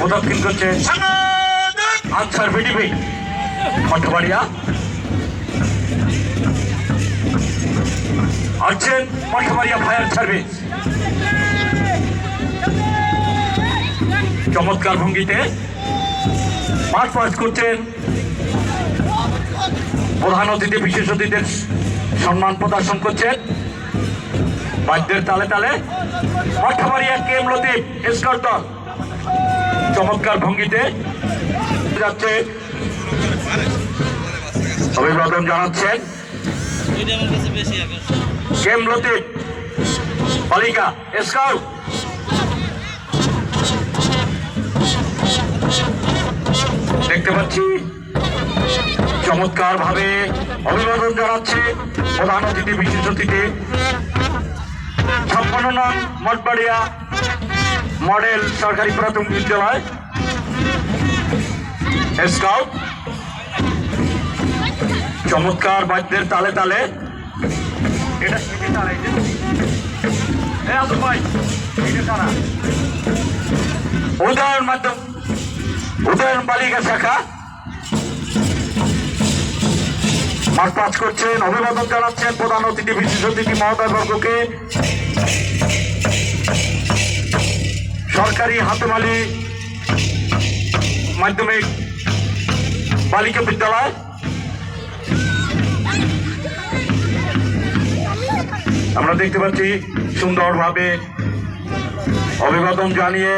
প্রদক্ষিণ করছে। Answer BDP Mathbaria আছেন মঠবাড়িয়া ফায়ার সার্ভিস চমৎকার ভঙ্গিতে মার্চ পাস করছেন প্রধান অতিথি, বিশেষ অতিথিদের সম্মান প্রদর্শন করছেন। বাদ্যের তালে তালে মঠবাড়িয়া কেম লতিফ দল। চমৎকার ভঙ্গিতে যাচ্ছে। অভিবাদন জানাচ্ছেন। দেখতে পাচ্ছি। চমৎকার ভাবে অভিবাদন জানাচ্ছে প্রধান অতিথি বিশেষ অতিথি। ছাপ্পান্ন নং মঠবাড়িয়া মডেল সরকারি প্রাথমিক বিদ্যালয়। স্কাউট। চমৎকার বাদ্যের তালে তালে। এটা তারা। উদয়ন মাধ্যম, উদয়ন বালিকা শাখা। মাঠ পাস করছেন, অভিবাদন জানাচ্ছেন প্রধান অতিথি বিশেষ অতিথি মহোদয় বর্গকে। সরকারি হাতেমালি মাধ্যমিক বালিকা বিদ্যালয়। আমরা দেখতে পাচ্ছি সুন্দরভাবে অভিবাদন জানিয়ে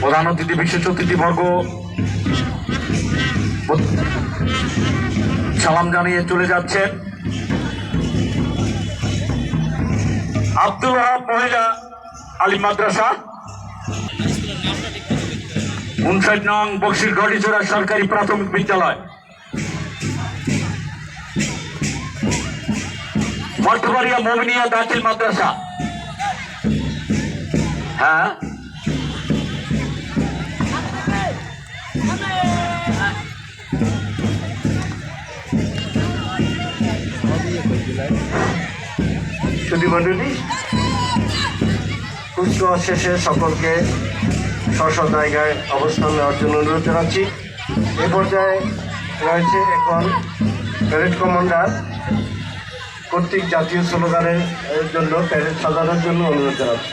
প্রধান অতিথি, বিশেষ অতিথি বর্গ, সালাম জানিয়ে চলে যাচ্ছেন আব্দুল ওহাব মহিলা আলী মাদ্রাসা। উনষাট নং বক্সির গড়িচোড়া সরকারি প্রাথমিক বিদ্যালয়। মঠবাড়িয়া মোমিনিয়া দাখিল মাদ্রাসা। হ্যাঁ? সুধীমণ্ডলী কুচকাওয়াজ শেষে সকলকে স্ব জায়গায় অবস্থান নেওয়ার জন্য অনুরোধ জানাচ্ছি। এ পর্যায়ে রয়েছে এখন প্যারেড কমান্ডার কর্তৃক জাতীয় স্লোগানের জন্য প্যারেড সাজানোর জন্য অনুরোধ জানাচ্ছি।